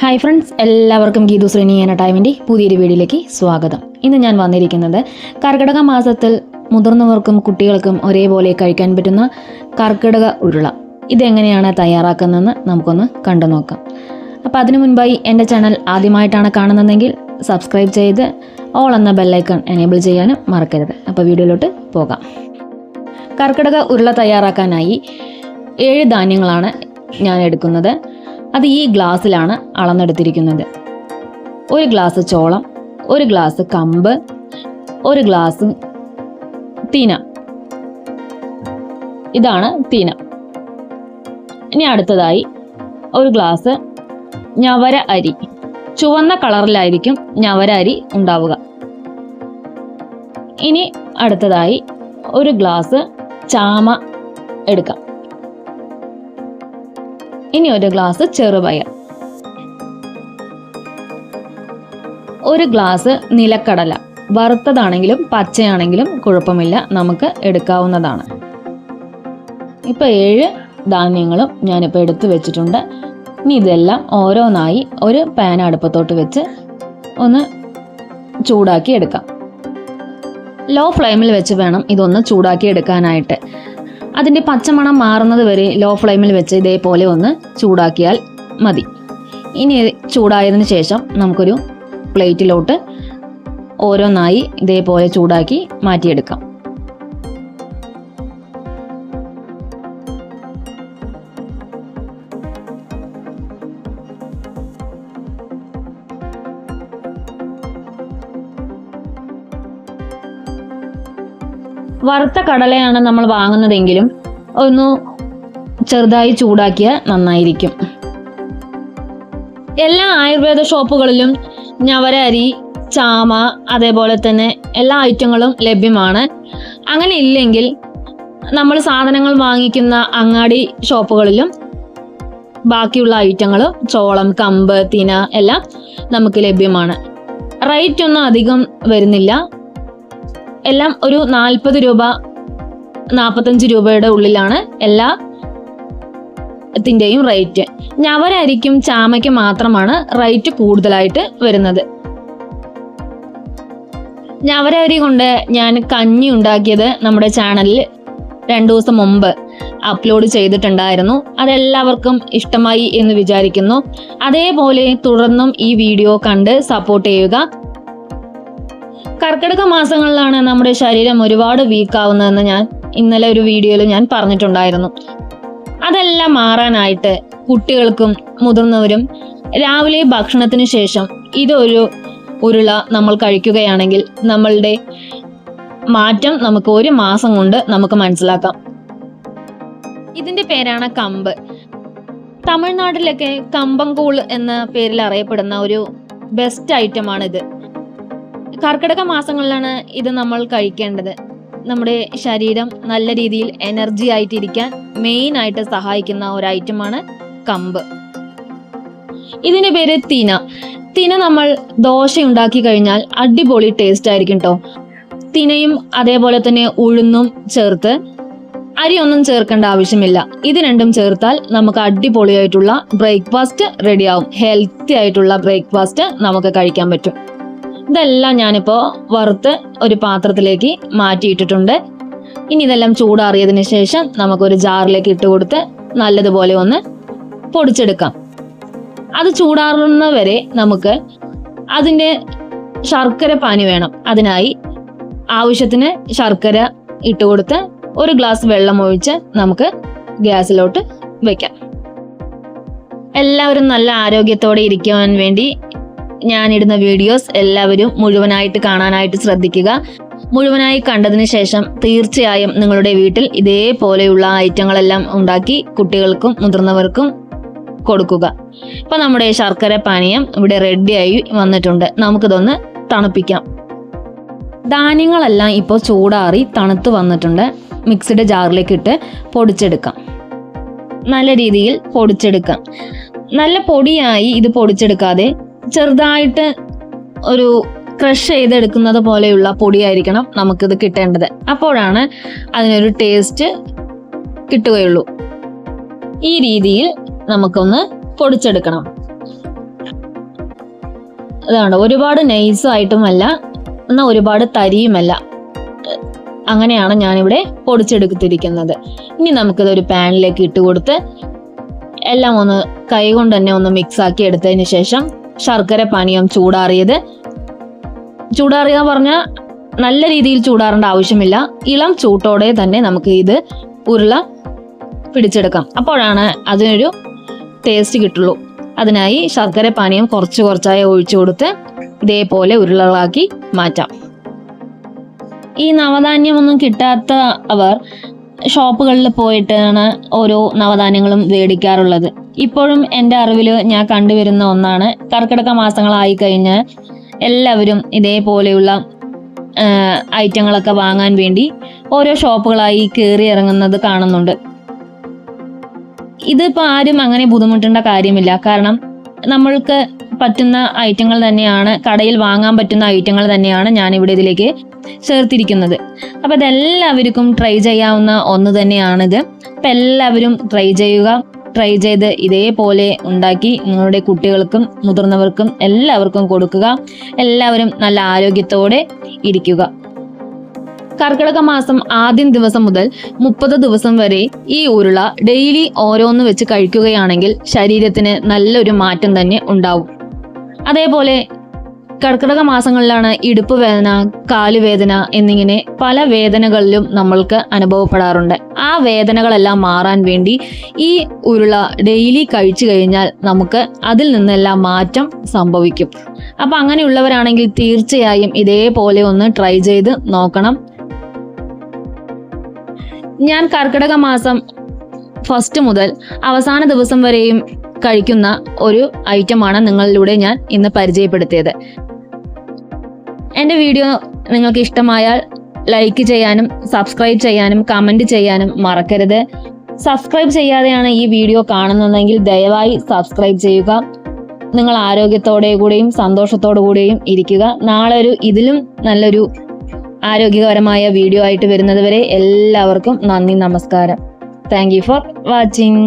Hi friends എല്ലാവർക്കും ഗീതു ശ്രീനി എന്ന ടൈമിന്റെ പുതിയൊരു വീഡിയോയിലേക്ക് സ്വാഗതം. ഇന്ന് ഞാൻ വന്നിരിക്കുന്നത് കർക്കിടക മാസത്തിൽ മുതിർന്നവർക്കും കുട്ടികൾക്കും ഒരേപോലെ കഴിക്കാൻ പറ്റുന്ന കർക്കിടക ഉരുള. ഇതെങ്ങനെയാണ് തയ്യാറാക്കുന്നതെന്ന് നമുക്കൊന്ന് കണ്ടു നോക്കാം. അപ്പോൾ അതിനു മുൻപായി എന്റെ ചാനൽ ആദ്യമായിട്ടാണ് കാണുന്നതെങ്കിൽ സബ്സ്ക്രൈബ് ചെയ്ത് ഓൾ എന്ന ബെല്ലൈക്കൺ എനേബിൾ ചെയ്യാനും മറക്കരുത്. അപ്പോൾ വീഡിയോയിലോട്ട് പോകാം. കർക്കിടക ഉരുള തയ്യാറാക്കാനായി ഏഴ് ധാന്യങ്ങളാണ് ഞാൻ എടുക്കുന്നത്. അത് ഈ ഗ്ലാസ്സിലാണ് അളന്നെടുത്തിരിക്കുന്നത്. ഒരു ഗ്ലാസ് ചോളം ഒരു ഗ്ലാസ് കമ്പ് ഒരു ഗ്ലാസ് തീന. ഇതാണ് തീന. ഇനി അടുത്തതായി ഒരു ഗ്ലാസ് ഞവര അരി. ചുവന്ന കളറിലായിരിക്കും ഞവര അരി ഉണ്ടാവുക. ഇനി അടുത്തതായി ഒരു ഗ്ലാസ് ചാമ എടുക്കാം. ഇനി ഒരു ഗ്ലാസ് ചെറുപയർ. ഒരു ഗ്ലാസ് നിലക്കടല. വറുത്തതാണെങ്കിലും പച്ചയാണെങ്കിലും കുഴപ്പമില്ല നമുക്ക് എടുക്കാവുന്നതാണ്. ഇപ്പൊ ഏഴ് ധാന്യങ്ങളും ഞാനിപ്പോൾ എടുത്തു വെച്ചിട്ടുണ്ട്. ഇനി ഇതെല്ലാം ഓരോന്നായി ഒരു പാൻ അടുപ്പത്തോട്ട് വെച്ച് ഒന്ന് ചൂടാക്കി എടുക്കാം. ലോ ഫ്ലെയിമിൽ വെച്ച് വേണം ഇതൊന്ന് ചൂടാക്കി എടുക്കാനായിട്ട്. അതിന്റെ പച്ചമണം മാറുന്നത് വരെ ലോ ഫ്ലെയിമിൽ വെച്ച് ഇതേപോലെ ഒന്ന് ചൂടാക്കിയാൽ മതി. ഇനി ചൂടായതിന് ശേഷം നമുക്കൊരു പ്ലേറ്റിലോട്ട് ഓരോന്നായി ഇതേപോലെ ചൂടാക്കി മാറ്റിയെടുക്കാം. വറുത്ത കടലയാണ് നമ്മൾ വാങ്ങുന്നതെങ്കിലും ഒന്ന് ചെറുതായി ചൂടാക്കിയാൽ നന്നായിരിക്കും. എല്ലാ ആയുർവേദ ഷോപ്പുകളിലും ഞവര അരി ചാമ അതേപോലെ തന്നെ എല്ലാ ഐറ്റങ്ങളും ലഭ്യമാണ്. അങ്ങനെ ഇല്ലെങ്കിൽ നമ്മൾ സാധനങ്ങൾ വാങ്ങിക്കുന്ന അങ്ങാടി ഷോപ്പുകളിലും ബാക്കിയുള്ള ഐറ്റങ്ങൾ ചോളം കമ്പ് തിന എല്ലാം നമുക്ക് ലഭ്യമാണ്. റേറ്റ് ഒന്നും അധികം വരുന്നില്ല. എല്ലാം ഒരു നാൽപ്പത് രൂപ നാൽപ്പത്തഞ്ച് രൂപയുടെ ഉള്ളിലാണ് എല്ലാ ത്തിന്റെയും റേറ്റ്. ഞവരരിക്കും ചാമയ്ക്ക് മാത്രമാണ് റേറ്റ് കൂടുതലായിട്ട് വരുന്നത്. ഞവരരി കൊണ്ട് ഞാൻ കഞ്ഞി ഉണ്ടാക്കിയത് നമ്മുടെ ചാനലിൽ രണ്ടു ദിവസം മുമ്പ് അപ്ലോഡ് ചെയ്തിട്ടുണ്ടായിരുന്നു. അതെല്ലാവർക്കും ഇഷ്ടമായി എന്ന് വിചാരിക്കുന്നു. അതേപോലെ തുടർന്നും ഈ വീഡിയോ കണ്ട് സപ്പോർട്ട് ചെയ്യുക. കർക്കിടക മാസങ്ങളിലാണ് നമ്മുടെ ശരീരം ഒരുപാട് വീക്കാവുന്നതെന്ന് ഞാൻ ഇന്നലെ ഒരു വീഡിയോയിൽ ഞാൻ പറഞ്ഞിട്ടുണ്ടായിരുന്നു. അതെല്ലാം മാറാനായിട്ട് കുട്ടികൾക്കും മുതിർന്നവരും രാവിലെ ഭക്ഷണത്തിന് ശേഷം ഇതൊരു ഉരുള നമ്മൾ കഴിക്കുകയാണെങ്കിൽ നമ്മളുടെ മാറ്റം നമുക്ക് ഒരു മാസം കൊണ്ട് നമുക്ക് മനസ്സിലാക്കാം. ഇതിന്റെ പേരാണ് കമ്പ്. തമിഴ്നാട്ടിലൊക്കെ കമ്പംകൂൾ എന്ന പേരിൽ അറിയപ്പെടുന്ന ഒരു ബെസ്റ്റ് ഐറ്റമാണ് ഇത് കർക്കിടക മാസങ്ങളിലാണ് ഇത് നമ്മൾ കഴിക്കേണ്ടത്. നമ്മുടെ ശരീരം നല്ല രീതിയിൽ എനർജി ആയിട്ടിരിക്കാൻ മെയിൻ ആയിട്ട് സഹായിക്കുന്ന ഒരു ഐറ്റമാണ് കമ്പ്. ഇതിന്റെ പേര് തിന. തിന നമ്മൾ ദോശ ഉണ്ടാക്കി കഴിഞ്ഞാൽ അടിപൊളി ടേസ്റ്റ് ആയിരിക്കും കേട്ടോ തിനയും അതേപോലെ തന്നെ ഉഴുന്നും ചേർത്ത് ഒന്നും ചേർക്കേണ്ട ആവശ്യമില്ല. ഇത് രണ്ടും ചേർത്താൽ നമുക്ക് അടിപൊളിയായിട്ടുള്ള ബ്രേക്ക്ഫാസ്റ്റ് റെഡിയാവും ഹെൽത്തി ആയിട്ടുള്ള ബ്രേക്ക്ഫാസ്റ്റ് നമുക്ക് കഴിക്കാൻ പറ്റും. ഇതെല്ലാം ഞാനിപ്പോൾ വറുത്ത് ഒരു പാത്രത്തിലേക്ക് മാറ്റിയിട്ടിട്ടുണ്ട്. ഇനി ഇതെല്ലാം ചൂടാറിയതിന് ശേഷം നമുക്കൊരു ജാറിലേക്ക് ഇട്ട് കൊടുത്ത് നല്ലതുപോലെ ഒന്ന് പൊടിച്ചെടുക്കാം. അത് ചൂടാറുന്ന വരെ നമുക്ക് അതിന്റെ ശർക്കര പാനി വേണം. അതിനായി ആവശ്യത്തിന് ശർക്കര ഇട്ട് കൊടുത്ത് ഒരു ഗ്ലാസ് വെള്ളം ഒഴിച്ച് നമുക്ക് ഗ്യാസിലോട്ട് വെക്കാം. എല്ലാവരും നല്ല ആരോഗ്യത്തോടെ ഇരിക്കുവാൻ വേണ്ടി ഞാനിടുന്ന വീഡിയോസ് എല്ലാവരും മുഴുവനായിട്ട് കാണാനായിട്ട് ശ്രദ്ധിക്കുക. മുഴുവനായി കണ്ടതിന് ശേഷം തീർച്ചയായും നിങ്ങളുടെ വീട്ടിൽ ഇതേപോലെയുള്ള ഐറ്റങ്ങളെല്ലാം ഉണ്ടാക്കി കുട്ടികൾക്കും മുതിർന്നവർക്കും കൊടുക്കുക. ഇപ്പൊ നമ്മുടെ ശർക്കര പാനീയം ഇവിടെ റെഡിയായി വന്നിട്ടുണ്ട്. നമുക്കിതൊന്ന് തണുപ്പിക്കാം. ധാന്യങ്ങളെല്ലാം ഇപ്പോൾ ചൂടാറി തണുത്ത് വന്നിട്ടുണ്ട്. മിക്സിയുടെ ജാറിലേക്ക് ഇട്ട് പൊടിച്ചെടുക്കാം. നല്ല രീതിയിൽ പൊടിച്ചെടുക്കാം. നല്ല പൊടിയായി ഇത് പൊടിച്ചെടുക്കാതെ ചെറുതായിട്ട് ഒരു ക്രഷ് ചെയ്തെടുക്കുന്നത് പോലെയുള്ള പൊടിയായിരിക്കണം നമുക്കിത് കിട്ടേണ്ടത്. അപ്പോഴാണ് അതിനൊരു ടേസ്റ്റ് കിട്ടുകയുള്ളൂ. ഈ രീതിയിൽ നമുക്കൊന്ന് പൊടിച്ചെടുക്കണം. അതാണ് ഒരുപാട് നൈസായിട്ടുമല്ല എന്നാൽ ഒരുപാട് തരിയുമല്ല. അങ്ങനെയാണ് ഞാനിവിടെ പൊടിച്ചെടുത്തിരിക്കുന്നത്. ഇനി നമുക്കിത് ഒരു പാനിലേക്ക് ഇട്ട് കൊടുത്ത് എല്ലാം ഒന്ന് കൈ കൊണ്ട് തന്നെ ഒന്ന് മിക്സ് ആക്കി എടുത്തതിന് ശേഷം ശർക്കര പാനീയം ചൂടാറിയത്. ചൂടാറിയ പറഞ്ഞാൽ നല്ല രീതിയിൽ ചൂടാറേണ്ട ആവശ്യമില്ല. ഇളം ചൂട്ടോടെ തന്നെ നമുക്ക് ഇത് ഉരുള പിടിച്ചെടുക്കാം. അപ്പോഴാണ് അതിനൊരു ടേസ്റ്റ് കിട്ടുള്ളൂ. അതിനായി ശർക്കര പാനീയം കുറച്ച് കുറച്ചായി ഒഴിച്ചു കൊടുത്ത് ഇതേപോലെ ഉരുളകളാക്കി മാറ്റാം. ഈ നവധാന്യമൊന്നും കിട്ടാത്ത അവർ ഷോപ്പുകളിൽ പോയിട്ടാണ് ഓരോ നവധാന്യങ്ങളും മേടിക്കാറുള്ളത്. ഇപ്പോഴും എന്റെ അറിവിൽ ഞാൻ കണ്ടുവരുന്ന ഒന്നാണ്. കർക്കിടക മാസങ്ങളായി കഴിഞ്ഞ് എല്ലാവരും ഇതേപോലെയുള്ള ഐറ്റങ്ങളൊക്കെ വാങ്ങാൻ വേണ്ടി ഓരോ ഷോപ്പുകളായി കയറി ഇറങ്ങുന്നത് കാണുന്നുണ്ട്. ഇതിപ്പോൾ ആരും അങ്ങനെ ബുദ്ധിമുട്ടേണ്ട കാര്യമില്ല. കാരണം നമ്മൾക്ക് പറ്റുന്ന ഐറ്റങ്ങൾ തന്നെയാണ് കടയിൽ വാങ്ങാൻ പറ്റുന്ന ഐറ്റങ്ങൾ തന്നെയാണ് ഞാൻ ഇവിടെ ഇതിലേക്ക് ചേർത്തിരിക്കുന്നത്. അപ്പോൾ ഇതെല്ലാവർക്കും ട്രൈ ചെയ്യാവുന്ന ഒന്ന് തന്നെയാണിത്. അപ്പം എല്ലാവരും ട്രൈ ചെയ്യുക. ട്രൈ ചെയ്ത് ഇതേപോലെ ഉണ്ടാക്കി നിങ്ങളുടെ കുട്ടികൾക്കും മുതിർന്നവർക്കും എല്ലാവർക്കും കൊടുക്കുക. എല്ലാവരും നല്ല ആരോഗ്യത്തോടെ ഇരിക്കുക. കർക്കിടക മാസം ആദ്യം ദിവസം മുതൽ മുപ്പത് ദിവസം വരെ ഈ ഉരുള ഡെയിലി ഓരോന്ന് വെച്ച് കഴിക്കുകയാണെങ്കിൽ ശരീരത്തിന് നല്ലൊരു മാറ്റം തന്നെ ഉണ്ടാവും. അതേപോലെ കർക്കിടക മാസങ്ങളിലാണ് ഇടുപ്പ് വേദന കാലുവേദന എന്നിങ്ങനെ പല വേദനകളിലും നമ്മൾക്ക് അനുഭവപ്പെടാറുണ്ട്. ആ വേദനകളെല്ലാം മാറാൻ വേണ്ടി ഈ ഉരുള ഡെയിലി കഴിച്ചു കഴിഞ്ഞാൽ നമുക്ക് അതിൽ നിന്നെല്ലാം മാറ്റം സംഭവിക്കും. അപ്പം അങ്ങനെയുള്ളവരാണെങ്കിൽ തീർച്ചയായും ഇതേപോലെ ഒന്ന് ട്രൈ ചെയ്ത് നോക്കണം. ഞാൻ കർക്കിടക മാസം ഫസ്റ്റ് മുതൽ അവസാന ദിവസം വരെയും കഴിക്കുന്ന ഒരു ഐറ്റമാണ് നിങ്ങളിലൂടെ ഞാൻ ഇന്ന് പരിചയപ്പെടുത്തിയത്. എന്റെ വീഡിയോ നിങ്ങൾക്ക് ഇഷ്ടമായാൽ ലൈക്ക് ചെയ്യാനും സബ്സ്ക്രൈബ് ചെയ്യാനും കമന്റ് ചെയ്യാനും മറക്കരുത്. സബ്സ്ക്രൈബ് ചെയ്യാതെയാണ് ഈ വീഡിയോ കാണുന്നതെങ്കിൽ ദയവായി സബ്സ്ക്രൈബ് ചെയ്യുക. നിങ്ങൾ ആരോഗ്യത്തോടെ കൂടെയും സന്തോഷത്തോടു കൂടെയും ഇരിക്കുക. നാളെ ഒരു ഇതിലും നല്ലൊരു ആരോഗ്യകരമായ വീഡിയോ ആയിട്ട് വരുന്നത് വരെ എല്ലാവർക്കും നന്ദി നമസ്കാരം. Thank you for watching